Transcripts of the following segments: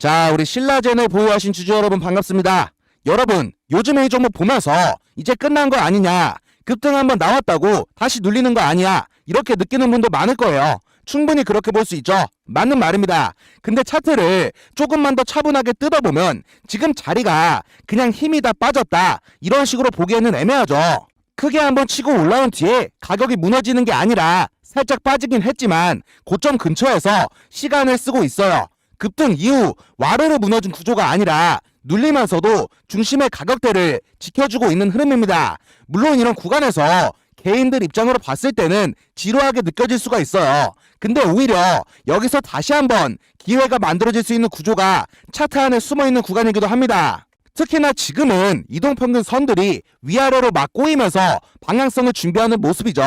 자, 우리 신라젠을 보유하신 주주 여러분 반갑습니다. 여러분, 요즘에 이 종목 보면서 이제 끝난 거 아니냐, 급등 한번 나왔다고 다시 눌리는 거 아니야, 이렇게 느끼는 분도 많을 거예요. 충분히 그렇게 볼 수 있죠. 맞는 말입니다. 근데 차트를 조금만 더 차분하게 뜯어보면 지금 자리가 그냥 힘이 다 빠졌다, 이런 식으로 보기에는 애매하죠. 크게 한번 치고 올라온 뒤에 가격이 무너지는 게 아니라 살짝 빠지긴 했지만 고점 근처에서 시간을 쓰고 있어요. 급등 이후 와르르 무너진 구조가 아니라 눌리면서도 중심의 가격대를 지켜주고 있는 흐름입니다. 물론 이런 구간에서 개인들 입장으로 봤을 때는 지루하게 느껴질 수가 있어요. 근데 오히려 여기서 다시 한번 기회가 만들어질 수 있는 구조가 차트 안에 숨어 있는 구간이기도 합니다. 특히나 지금은 이동평균 선들이 위아래로 막 꼬이면서 방향성을 준비하는 모습이죠.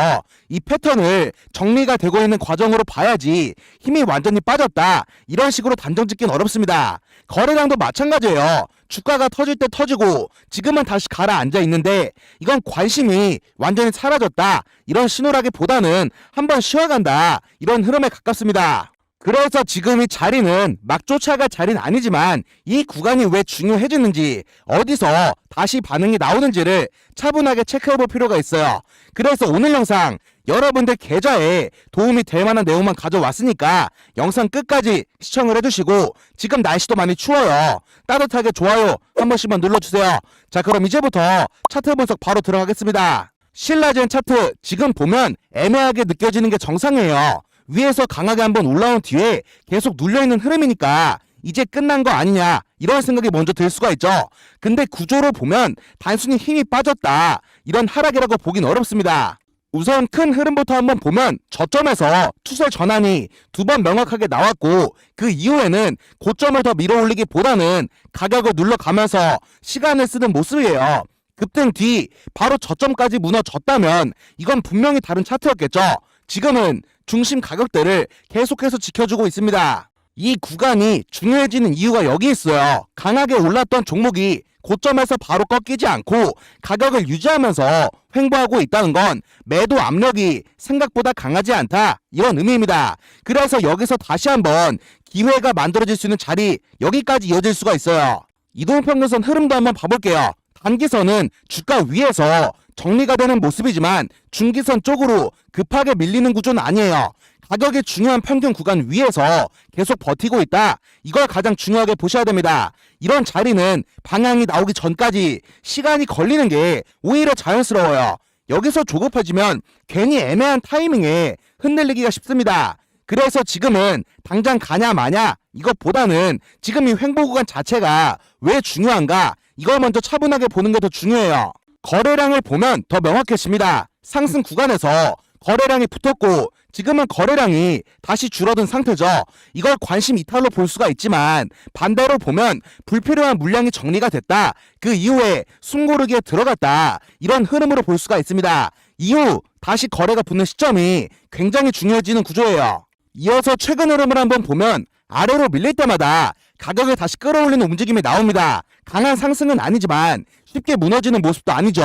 이 패턴을 정리가 되고 있는 과정으로 봐야지 힘이 완전히 빠졌다. 이런 식으로 단정 짓긴 어렵습니다. 거래량도 마찬가지예요. 주가가 터질 때 터지고 지금은 다시 가라앉아 있는데 이건 관심이 완전히 사라졌다. 이런 신호라기보다는 한번 쉬어간다. 이런 흐름에 가깝습니다. 그래서 지금 이 자리는 막 쫓아갈 자리는 아니지만 이 구간이 왜 중요해지는지 어디서 다시 반응이 나오는지를 차분하게 체크해 볼 필요가 있어요. 그래서 오늘 영상 여러분들 계좌에 도움이 될 만한 내용만 가져왔으니까 영상 끝까지 시청을 해주시고 지금 날씨도 많이 추워요. 따뜻하게 좋아요 한 번씩만 눌러주세요. 자 그럼 이제부터 차트 분석 바로 들어가겠습니다. 신라젠 차트 지금 보면 애매하게 느껴지는 게 정상이에요. 위에서 강하게 한번 올라온 뒤에 계속 눌려있는 흐름이니까 이제 끝난 거 아니냐 이런 생각이 먼저 들 수가 있죠. 근데 구조를 보면 단순히 힘이 빠졌다 이런 하락이라고 보긴 어렵습니다. 우선 큰 흐름부터 한번 보면 저점에서 추세 전환이 두 번 명확하게 나왔고 그 이후에는 고점을 더 밀어 올리기보다는 가격을 눌러가면서 시간을 쓰는 모습이에요. 급등 뒤 바로 저점까지 무너졌다면 이건 분명히 다른 차트였겠죠. 지금은 중심 가격대를 계속해서 지켜주고 있습니다. 이 구간이 중요해지는 이유가 여기 있어요. 강하게 올랐던 종목이 고점에서 바로 꺾이지 않고 가격을 유지하면서 횡보하고 있다는 건 매도 압력이 생각보다 강하지 않다. 이런 의미입니다. 그래서 여기서 다시 한번 기회가 만들어질 수 있는 자리 여기까지 이어질 수가 있어요. 이동평균선 흐름도 한번 봐볼게요. 단기선은 주가 위에서 정리가 되는 모습이지만 중기선 쪽으로 급하게 밀리는 구조는 아니에요. 가격이 중요한 평균 구간 위에서 계속 버티고 있다. 이걸 가장 중요하게 보셔야 됩니다. 이런 자리는 방향이 나오기 전까지 시간이 걸리는 게 오히려 자연스러워요. 여기서 조급해지면 괜히 애매한 타이밍에 흔들리기가 쉽습니다. 그래서 지금은 당장 가냐 마냐 이것보다는 지금 이 횡보 구간 자체가 왜 중요한가 이걸 먼저 차분하게 보는 게 더 중요해요. 거래량을 보면 더 명확해집니다. 상승 구간에서 거래량이 붙었고 지금은 거래량이 다시 줄어든 상태죠. 이걸 관심 이탈로 볼 수가 있지만 반대로 보면 불필요한 물량이 정리가 됐다. 그 이후에 숨고르기에 들어갔다. 이런 흐름으로 볼 수가 있습니다. 이후 다시 거래가 붙는 시점이 굉장히 중요해지는 구조예요. 이어서 최근 흐름을 한번 보면 아래로 밀릴 때마다 가격을 다시 끌어올리는 움직임이 나옵니다. 강한 상승은 아니지만 쉽게 무너지는 모습도 아니죠.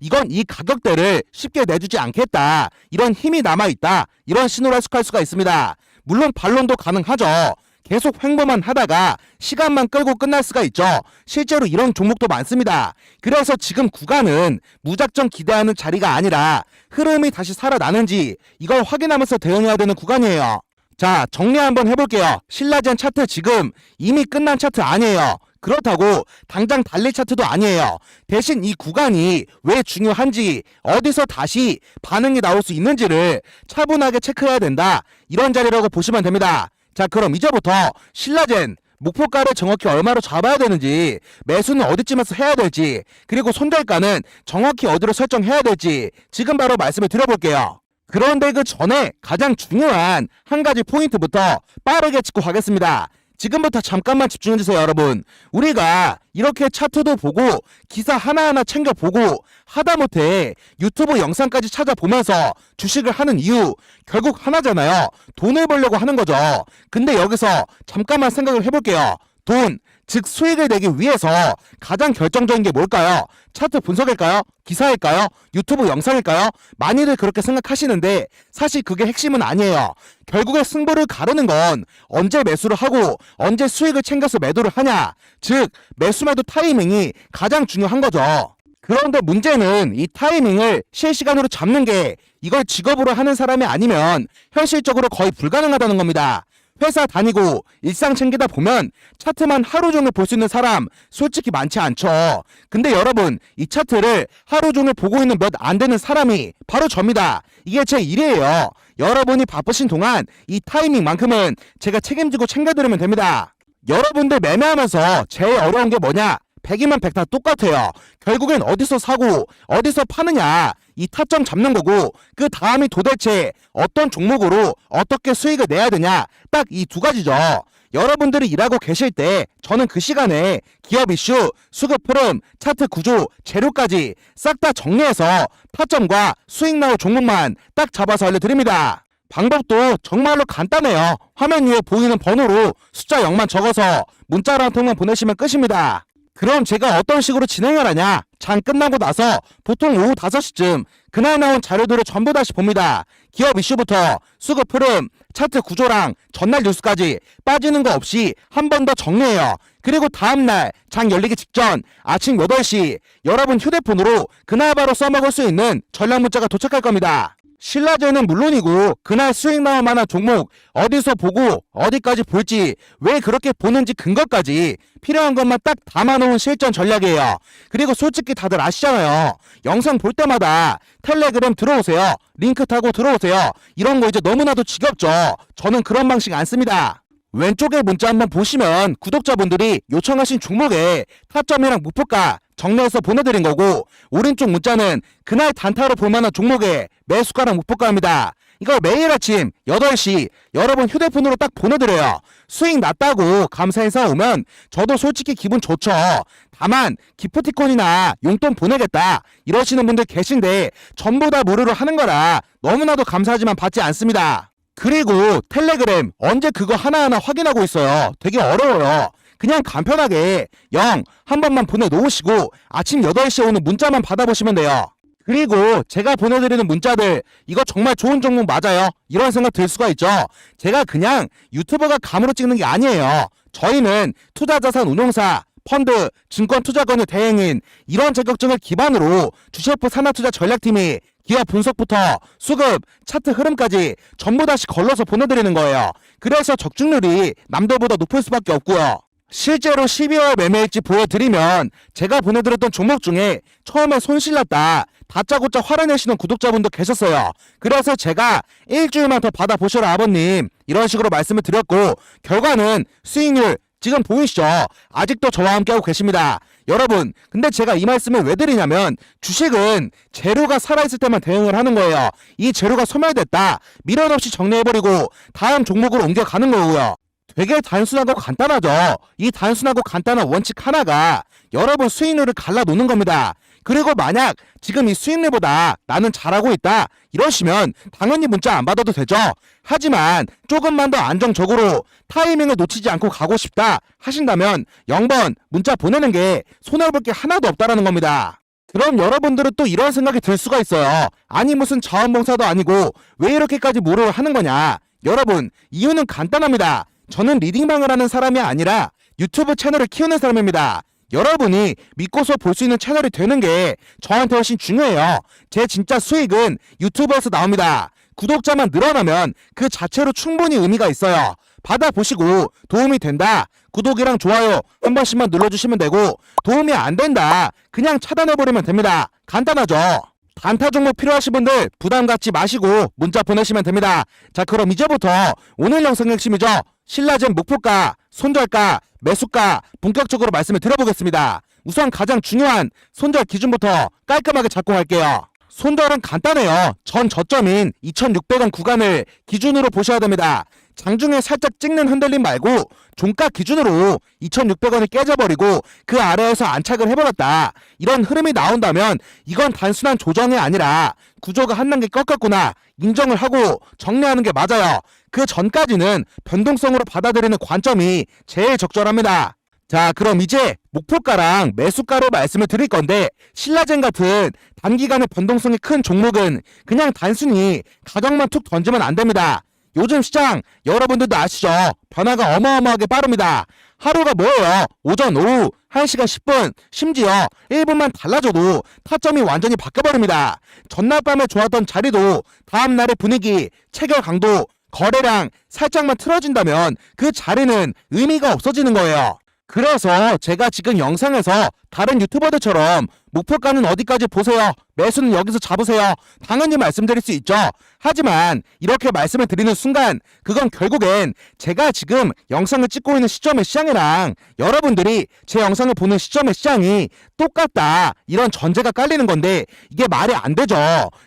이건 이 가격대를 쉽게 내주지 않겠다. 이런 힘이 남아있다. 이런 신호를 해석할 수가 있습니다. 물론 반론도 가능하죠. 계속 횡보만 하다가 시간만 끌고 끝날 수가 있죠. 실제로 이런 종목도 많습니다. 그래서 지금 구간은 무작정 기대하는 자리가 아니라 흐름이 다시 살아나는지 이걸 확인하면서 대응해야 되는 구간이에요. 자, 정리 한번 해볼게요. 신라젠 차트 지금 이미 끝난 차트 아니에요. 그렇다고 당장 달릴 차트도 아니에요. 대신 이 구간이 왜 중요한지 어디서 다시 반응이 나올 수 있는지를 차분하게 체크해야 된다. 이런 자리라고 보시면 됩니다. 자, 그럼 이제부터 신라젠 목표가를 정확히 얼마로 잡아야 되는지, 매수는 어디쯤에서 해야 될지, 그리고 손절가는 정확히 어디로 설정해야 될지 지금 바로 말씀을 드려볼게요. 그런데 그 전에 가장 중요한 한 가지 포인트부터 빠르게 짚고 가겠습니다. 지금부터 잠깐만 집중해주세요, 여러분. 우리가 이렇게 차트도 보고 기사 하나하나 챙겨보고 하다못해 유튜브 영상까지 찾아보면서 주식을 하는 이유 결국 하나잖아요. 돈을 벌려고 하는 거죠. 근데 여기서 잠깐만 생각을 해볼게요. 돈, 즉 수익을 내기 위해서 가장 결정적인 게 뭘까요? 차트 분석일까요? 기사일까요? 유튜브 영상일까요? 많이들 그렇게 생각하시는데 사실 그게 핵심은 아니에요. 결국에 승부를 가르는 건 언제 매수를 하고 언제 수익을 챙겨서 매도를 하냐. 즉 매수 매도 타이밍이 가장 중요한 거죠. 그런데 문제는 이 타이밍을 실시간으로 잡는 게 이걸 직업으로 하는 사람이 아니면 현실적으로 거의 불가능하다는 겁니다. 회사 다니고 일상 챙기다 보면 차트만 하루 종일 볼 수 있는 사람 솔직히 많지 않죠. 근데 여러분 이 차트를 하루 종일 보고 있는 몇 안 되는 사람이 바로 접니다. 이게 제 일이에요. 여러분이 바쁘신 동안 이 타이밍만큼은 제가 책임지고 챙겨드리면 됩니다. 여러분들 매매하면서 제일 어려운 게 뭐냐? 백이면 백다 똑같아요. 결국엔 어디서 사고 어디서 파느냐 이 타점 잡는 거고 그 다음이 도대체 어떤 종목으로 어떻게 수익을 내야 되냐 딱 이 두 가지죠. 여러분들이 일하고 계실 때 저는 그 시간에 기업 이슈, 수급 흐름, 차트 구조, 재료까지 싹 다 정리해서 타점과 수익 나올 종목만 딱 잡아서 알려드립니다. 방법도 정말로 간단해요. 화면 위에 보이는 번호로 숫자 0만 적어서 문자로 한 통만 보내시면 끝입니다. 그럼 제가 어떤 식으로 진행을 하냐? 장 끝나고 나서 보통 오후 5시쯤 그날 나온 자료들을 전부 다시 봅니다. 기업 이슈부터 수급 흐름, 차트 구조랑 전날 뉴스까지 빠지는 거 없이 한 번 더 정리해요. 그리고 다음날 장 열리기 직전 아침 8시 여러분 휴대폰으로 그날 바로 써먹을 수 있는 전략 문자가 도착할 겁니다. 신라제는 물론이고 그날 수익 나올 만한 종목 어디서 보고 어디까지 볼지 왜 그렇게 보는지 근거까지 필요한 것만 딱 담아놓은 실전 전략이에요. 그리고 솔직히 다들 아시잖아요. 영상 볼 때마다 텔레그램 들어오세요. 링크 타고 들어오세요. 이런 거 이제 너무나도 지겹죠. 저는 그런 방식 안 씁니다. 왼쪽에 문자 한번 보시면 구독자분들이 요청하신 종목에 타점이랑 목표가 정리해서 보내드린 거고 오른쪽 문자는 그날 단타로 볼 만한 종목에 매수가랑 목표가입니다. 이거 매일 아침 8시 여러분 휴대폰으로 딱 보내드려요. 수익 났다고 감사 인사 오면 저도 솔직히 기분 좋죠. 다만 기프티콘이나 용돈 보내겠다 이러시는 분들 계신데 전부 다 무료로 하는 거라 너무나도 감사하지만 받지 않습니다. 그리고 텔레그램 언제 그거 하나하나 확인하고 있어요. 되게 어려워요. 그냥 간편하게 0 한 번만 보내놓으시고 아침 8시에 오는 문자만 받아보시면 돼요. 그리고 제가 보내드리는 문자들 이거 정말 좋은 종목 맞아요. 이런 생각 들 수가 있죠. 제가 그냥 유튜버가 감으로 찍는 게 아니에요. 저희는 투자자산 운용사 펀드, 증권 투자권의 대행인 이런 자격증을 기반으로 주셰프 산업투자 전략팀이 기업 분석부터 수급, 차트 흐름까지 전부 다시 걸러서 보내드리는 거예요. 그래서 적중률이 남들보다 높을 수밖에 없고요. 실제로 12월 매매일지 보여드리면 제가 보내드렸던 종목 중에 처음에 손실났다 다짜고짜 화를 내시는 구독자분도 계셨어요. 그래서 제가 일주일만 더 받아보셔라 아버님 이런 식으로 말씀을 드렸고 결과는 수익률 지금 보이시죠? 아직도 저와 함께하고 계십니다. 여러분, 근데 제가 이 말씀을 왜 드리냐면 주식은 재료가 살아있을 때만 대응을 하는 거예요. 이 재료가 소멸됐다. 미련 없이 정리해버리고 다음 종목으로 옮겨가는 거고요. 되게 단순하고 간단하죠. 이 단순하고 간단한 원칙 하나가 여러분 수익률을 갈라놓는 겁니다. 그리고 만약 지금 이 수익률보다 나는 잘하고 있다 이러시면 당연히 문자 안 받아도 되죠. 하지만 조금만 더 안정적으로 타이밍을 놓치지 않고 가고 싶다 하신다면 0번 문자 보내는 게 손해볼 게 하나도 없다라는 겁니다. 그럼 여러분들은 또 이런 생각이 들 수가 있어요. 아니 무슨 자원봉사도 아니고 왜 이렇게까지 무료를 하는 거냐? 여러분 이유는 간단합니다. 저는 리딩방을 하는 사람이 아니라 유튜브 채널을 키우는 사람입니다. 여러분이 믿고서 볼 수 있는 채널이 되는 게 저한테 훨씬 중요해요. 제 진짜 수익은 유튜브에서 나옵니다. 구독자만 늘어나면 그 자체로 충분히 의미가 있어요. 받아보시고 도움이 된다. 구독이랑 좋아요 한 번씩만 눌러주시면 되고 도움이 안 된다. 그냥 차단해버리면 됩니다. 간단하죠? 단타 종목 필요하신 분들 부담 갖지 마시고 문자 보내시면 됩니다. 자 그럼 이제부터 오늘 영상 핵심이죠. 신라젠 목표가, 손절가, 매수가 본격적으로 말씀을 드려보겠습니다. 우선 가장 중요한 손절 기준부터 깔끔하게 잡고 갈게요. 손절은 간단해요. 전 저점인 2600원 구간을 기준으로 보셔야 됩니다. 장중에 살짝 찍는 흔들림 말고 종가 기준으로 2600원이 깨져버리고 그 아래에서 안착을 해버렸다. 이런 흐름이 나온다면 이건 단순한 조정이 아니라 구조가 한 단계 꺾였구나 인정을 하고 정리하는 게 맞아요. 그 전까지는 변동성으로 받아들이는 관점이 제일 적절합니다. 자, 그럼 이제 목표가랑 매수가로 말씀을 드릴 건데 신라젠 같은 단기간에 변동성이 큰 종목은 그냥 단순히 가격만 툭 던지면 안 됩니다. 요즘 시장 여러분들도 아시죠? 변화가 어마어마하게 빠릅니다. 하루가 뭐예요? 오전, 오후, 1시간 10분, 심지어 1분만 달라져도 타점이 완전히 바뀌어버립니다. 전날 밤에 좋았던 자리도 다음날의 분위기, 체결 강도, 거래량 살짝만 틀어진다면 그 자리는 의미가 없어지는 거예요. 그래서 제가 지금 영상에서 다른 유튜버들처럼 목표가는 어디까지 보세요. 매수는 여기서 잡으세요. 당연히 말씀드릴 수 있죠. 하지만 이렇게 말씀을 드리는 순간 그건 결국엔 제가 지금 영상을 찍고 있는 시점의 시장이랑 여러분들이 제 영상을 보는 시점의 시장이 똑같다. 이런 전제가 깔리는 건데 이게 말이 안 되죠.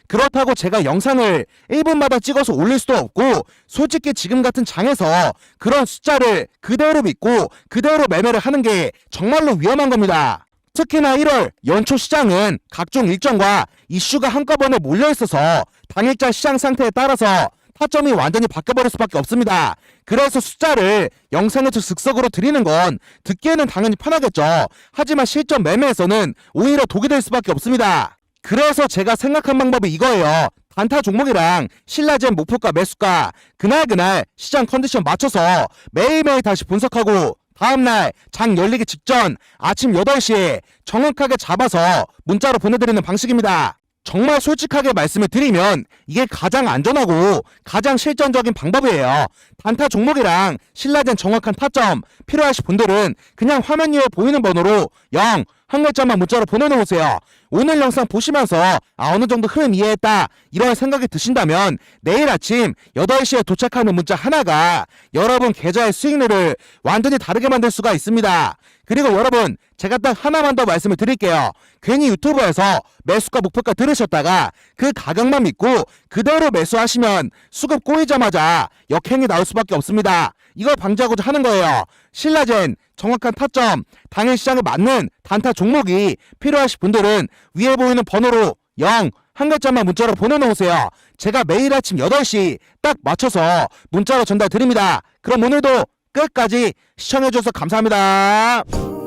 그렇다고 제가 영상을 1분마다 찍어서 올릴 수도 없고 솔직히 지금 같은 장에서 그런 숫자를 그대로 믿고 그대로 매매를 하는 게 정말로 위험한 겁니다. 특히나 1월 연초 시장은 각종 일정과 이슈가 한꺼번에 몰려 있어서 당일자 시장 상태에 따라서 타점이 완전히 바뀌어버릴 수밖에 없습니다. 그래서 숫자를 영상에서 즉석으로 드리는 건 듣기에는 당연히 편하겠죠. 하지만 실전 매매에서는 오히려 독이 될 수밖에 없습니다. 그래서 제가 생각한 방법이 이거예요. 단타 종목이랑 신라젠 목표가 매수가 그날그날 시장 컨디션 맞춰서 매일매일 다시 분석하고 다음날 장 열리기 직전 아침 8시에 정확하게 잡아서 문자로 보내드리는 방식입니다. 정말 솔직하게 말씀을 드리면 이게 가장 안전하고 가장 실전적인 방법이에요. 단타 종목이랑 신라젠 정확한 타점 필요하신 분들은 그냥 화면 위에 보이는 번호로 0, 한 글자만 문자로 보내놓으세요. 오늘 영상 보시면서 아 어느 정도 흐름 이해했다 이런 생각이 드신다면 내일 아침 8시에 도착하는 문자 하나가 여러분 계좌의 수익률을 완전히 다르게 만들 수가 있습니다. 그리고 여러분 제가 딱 하나만 더 말씀을 드릴게요. 괜히 유튜브에서 매수가 목표가 들으셨다가 그 가격만 믿고 그대로 매수하시면 수급 꼬이자마자 역행이 나올 수밖에 없습니다. 이걸 방지하고자 하는 거예요. 신라젠 정확한 타점 당일 시장에 맞는 단타 종목이 필요하신 분들은 위에 보이는 번호로 0, 한 글자만 문자로 보내놓으세요. 제가 매일 아침 8시 딱 맞춰서 문자로 전달 드립니다. 그럼 오늘도 끝까지 시청해주셔서 감사합니다.